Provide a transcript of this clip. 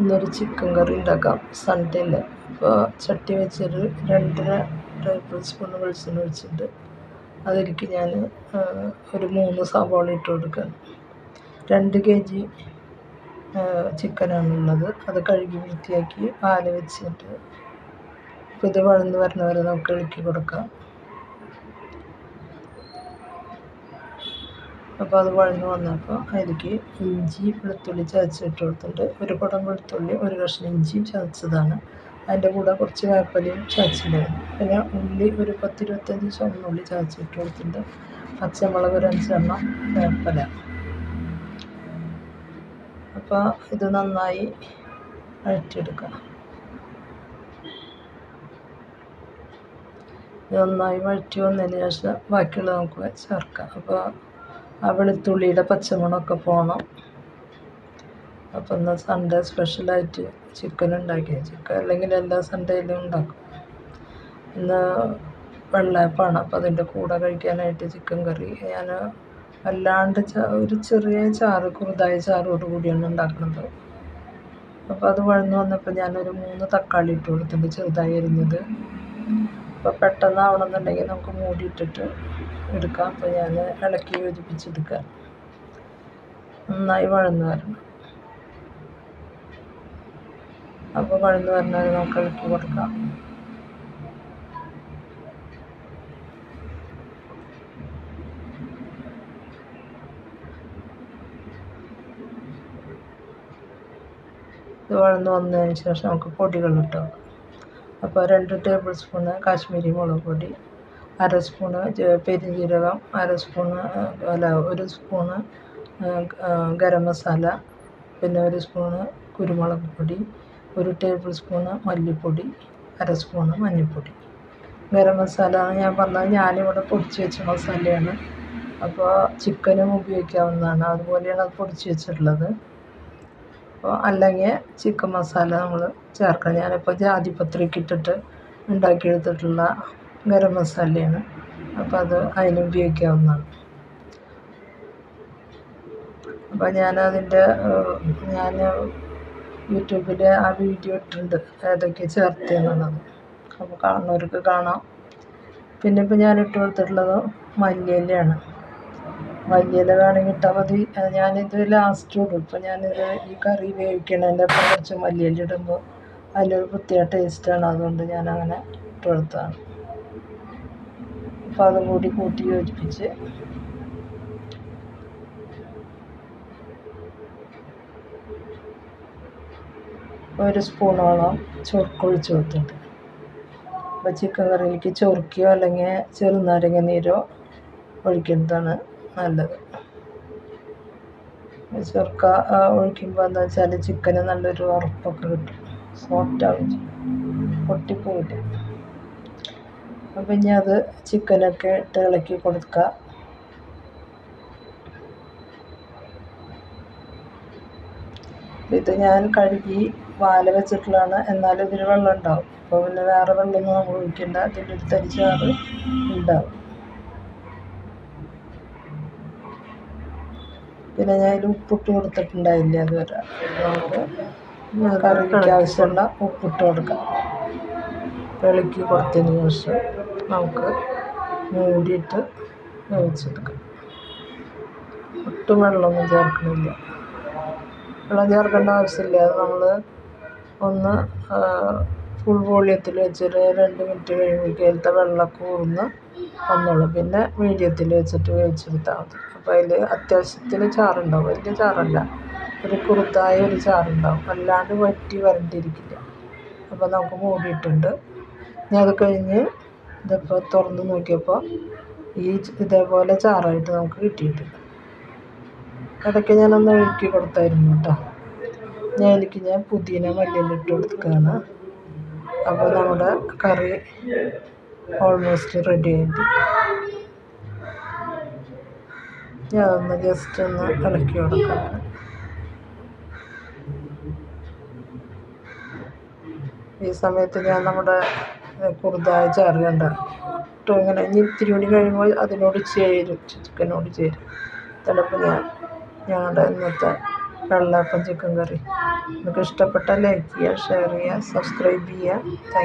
ഇന്നൊരു ചിക്കൻ കറി ഉണ്ടാക്കാം. സൺഡേ അല്ലേ അപ്പോൾ ചട്ടി വെച്ചൊരു രണ്ടര ടേബിൾ സ്പൂൺ വെളിച്ചെണ്ണ ഒഴിച്ചിട്ട് അതിലേക്ക് ഞാൻ ഒരു മൂന്ന് സവാള ഇട്ട് കൊടുക്കാം. രണ്ട് കെ ജി ചിക്കനാണുള്ളത് അത് കഴുകി വൃത്തിയാക്കി പാൽ വെച്ചിട്ട് ഇപ്പോൾ ഇത് വഴന്ന് വരുന്നവരെ നമുക്ക് ഇളക്കി കൊടുക്കാം. അപ്പോൾ അത് വഴന്ന് വന്നപ്പോൾ അതിലേക്ക് ഇഞ്ചി വെളുത്തുള്ളി ചതച്ചിട്ട് കൊടുത്തിട്ടുണ്ട്. ഒരു കുടം വെളുത്തുള്ളി ഒരു കഷ്ണം ഇഞ്ചിയും ചതച്ചതാണ്. അതിന്റെ കൂടെ കുറച്ച് വേപ്പലയും ചതച്ചിട്ടുണ്ടായിരുന്നു. പിന്നെ ഉള്ളി ഒരു പത്തിരുപത്തഞ്ച് ചുവന്നുള്ളി ചതച്ചിട്ട് കൊടുത്തിട്ടുണ്ട്. പച്ചമുളക് ഒരു അഞ്ചെണ്ണം വേപ്പല. അപ്പോൾ ഇത് നന്നായി വഴറ്റിയെടുക്കാം. നന്നായി വഴറ്റി വന്നതിന് ശേഷം ബാക്കിയുള്ളത് നമുക്ക് ചേർക്കാം. അപ്പോൾ ആ വെളുത്തുള്ളിയുടെ പച്ചമണമൊക്കെ പോകണം അപ്പം ഇന്ന് സൺഡേ സ്പെഷ്യലായിട്ട് ചിക്കൻ ഉണ്ടാക്കി. ചിക്കൻ അല്ലെങ്കിൽ എല്ലാ സൺഡേയിലും ഉണ്ടാക്കും. ഇന്ന് വെള്ളയപ്പമാണ്. അപ്പോൾ അതിന്റെ കൂടെ കഴിക്കാനായിട്ട് ചിക്കൻ കറി. ഞാൻ വല്ലാണ്ട് ഒരു ചെറിയ ചാറ് കുറുതായ ചാറോട് കൂടിയാണ് ഉണ്ടാക്കുന്നത്. അപ്പോൾ അത് വഴന്ന് വന്നപ്പോൾ ഞാനൊരു മൂന്ന് തക്കാളി ഇട്ട് കൊടുത്തിട്ടുണ്ട്. ചെറുതായി അരിഞ്ഞത്. അപ്പോൾ പെട്ടെന്ന് ആവണമെന്നുണ്ടെങ്കിൽ നമുക്ക് മൂടിയിട്ടിട്ട് എടുക്കാം. അപ്പോൾ ഞാൻ ഇളക്കി യോജിപ്പിച്ചെടുക്കാം നന്നായി വഴന്ന് വരണം. അപ്പോൾ വഴന്ന് വരണ നമുക്ക് ഇളക്കി കൊടുക്കാം. ഇത് വളർന്നു വന്നതിന് ശേഷം നമുക്ക് പൊടികൾ ഇട്ട് അപ്പോൾ രണ്ട് ടേബിൾ സ്പൂണ് കാശ്മീരി മുളക് പൊടി. അര സ്പൂണ് പെരുംജീരകം അര സ്പൂണ് അല്ല ഒരു സ്പൂണ് ഗരം മസാല പിന്നെ ഒരു സ്പൂണ് കുരുമുളക് പൊടി ഒരു ടേബിൾ സ്പൂണ് മല്ലിപ്പൊടി അര സ്പൂണ് മഞ്ഞൾപ്പൊടി. ഗരം മസാല ഞാൻ പറഞ്ഞത് ഞാനിവിടെ പൊടിച്ച് വെച്ച മസാലയാണ്. അപ്പോൾ ചിക്കനും ഉപയോഗിക്കാവുന്നതാണ്. അതുപോലെയാണ് അത് പൊടിച്ച് വെച്ചിട്ടുള്ളത്. അപ്പോൾ അല്ലെങ്കിൽ ചിക്കൻ മസാല നമ്മൾ ചേർക്കണം. ഞാനിപ്പോൾ ജാതിപത്രിക്ക് ഇട്ടിട്ട് ഉണ്ടാക്കിയെടുത്തിട്ടുള്ള ഗരം മസാലയാണ്. അപ്പോൾ അത് അതിന് ഉപയോഗിക്കാവുന്നതാണ്. അപ്പോൾ ഞാനതിന്റെ ഞാൻ യൂട്യൂബിൽ ആ വീഡിയോ ഇട്ടിട്ടുണ്ട്. ഏതൊക്കെ ചേർത്തതെന്നുള്ളത് അപ്പോൾ കാണുന്നവർക്ക് കാണാം. പിന്നെ ഇപ്പോൾ ഞാൻ ഇട്ട് കൊടുത്തിട്ടുള്ളത് മല്ലിയിലയാണ്. മല്ലിയില വേണമെങ്കിൽ ഇട്ടാൽ മതി. ഞാനിത് ലാസ്റ്റ് ഇടും. ഇപ്പോൾ ഞാനിത് ഈ കറി വേവിക്കണതിന്റെ അപ്പം കുറച്ച് മല്ലിയില ഇടുമ്പോൾ അതിലൊരു പ്രത്യേക ടേസ്റ്റാണ് അതുകൊണ്ട് ഞാനങ്ങനെ ഇട്ട് കൊടുത്തതാണ്. അപ്പോൾ അതും കൂടി കൂട്ടി യോജിപ്പിച്ച് ഒരു സ്പൂണോളം ചൊറുക്കൊഴിച്ച് കൊടുത്തിട്ട് അപ്പോൾ ചിക്കൻ കറിയിലേക്ക് ചൊറുക്കിയോ അല്ലെങ്കിൽ ചെറുനാരങ്ങ നീരോ ഒഴിക്കുന്നതാണ് നല്ലത്. ചൊറുക്ക ഒഴിക്കുമ്പോൾ എന്താ വെച്ചാൽ ചിക്കന് നല്ലൊരു ഉറപ്പൊക്കെ കിട്ടും. സോഫ്റ്റ് ആവും. പൊട്ടിപ്പോയില്ല അപ്പം ഇനി അത് ചിക്കനൊക്കെ ഇട്ട് ഇളക്കി കൊടുക്കുക ഇത് ഞാൻ കഴുകി വാല വെച്ചിട്ടുള്ളതാണ്. എന്നാലും ഇതിൽ വെള്ളം ഉണ്ടാവും. അപ്പോൾ പിന്നെ വേറെ വെള്ളമൊന്നും നമ്മൾ ഒഴിക്കണ്ട. ഇതിന്റെ ഒരു തരിച്ചാറ് ഉണ്ടാവും. പിന്നെ ഞാൻ അതിൽ ഉപ്പിട്ട് കൊടുത്തിട്ടുണ്ടായില്ല അതുവരെ. നമുക്ക് കറിക്ക് ആവശ്യമുള്ള ഉപ്പിട്ട് കൊടുക്കാം. ഇളക്കി കൊടുത്തതിന് ശേഷം. നമുക്ക് മൂടിയിട്ട് വേവിച്ചെടുക്കാം. ഒട്ടും വെള്ളമൊന്നും ചേർക്കണില്ല വെള്ളം ചേർക്കേണ്ട ആവശ്യമില്ല. അത് നമ്മൾ ഒന്ന് ഫുൾ വോളിയത്തിൽ വെച്ചിട്ട് രണ്ട് മിനിറ്റ് കഴിയുമ്പോഴേക്കും വെള്ളമൊക്കെ ഊർന്ന് വന്നോളും. പിന്നെ മീഡിയത്തിൽ വെച്ചിട്ട് വേവിച്ചെടുത്താൽ മതി. അപ്പോൾ അതിൽ അത്യാവശ്യത്തിന് ചാറുണ്ടാവും. വലിയ ചാറല്ല. ഒരു കുറുത്തായ ഒരു ചാറുണ്ടാവും. അല്ലാണ്ട് വറ്റി വരണ്ടിരിക്കില്ല അപ്പോൾ നമുക്ക് മൂടിയിട്ടുണ്ട്. ഇനി അത് കഴിഞ്ഞ് ഇതിപ്പോൾ തുറന്ന് നോക്കിയപ്പോൾ ഈ ഇതേപോലെ ചാറായിട്ട് നമുക്ക് കിട്ടിയിട്ടുണ്ട്. ഇടയ്ക്ക് ഞാനൊന്ന് ഒഴുക്കി കൊടുത്തായിരുന്നു കേട്ടോ. ഞാൻ എനിക്ക് ഞാൻ പുതിന മല്ലിയിൽ ഇട്ട് കൊടുക്കുകയാണ് അപ്പോൾ നമ്മുടെ കറി ഓൾമോസ്റ്റ് റെഡി ആയിട്ട് ഞാൻ ഒന്ന് ജസ്റ്റ് ഒന്ന് ഇളക്കി കൊടുക്കാം. ഈ സമയത്ത് ഞാൻ നമ്മുടെ കുറുതായ ചാറ് കണ്ട ഒട്ടും ഇങ്ങനെ ഇത്തിരി കൂടി കഴിയുമ്പോൾ അതിനോട് ചേരും. ചിക്കനോട് ചേരും. ചിലപ്പോൾ ഞാൻ ഞങ്ങളുടെ ഇന്നത്തെ വെള്ളയപ്പം ചിക്കൻ കറി നിങ്ങൾക്ക് ഇഷ്ടപ്പെട്ടാൽ ലൈക്ക് ചെയ്യുക ഷെയർ ചെയ്യുക സബ്സ്ക്രൈബ് ചെയ്യുക. താങ്ക്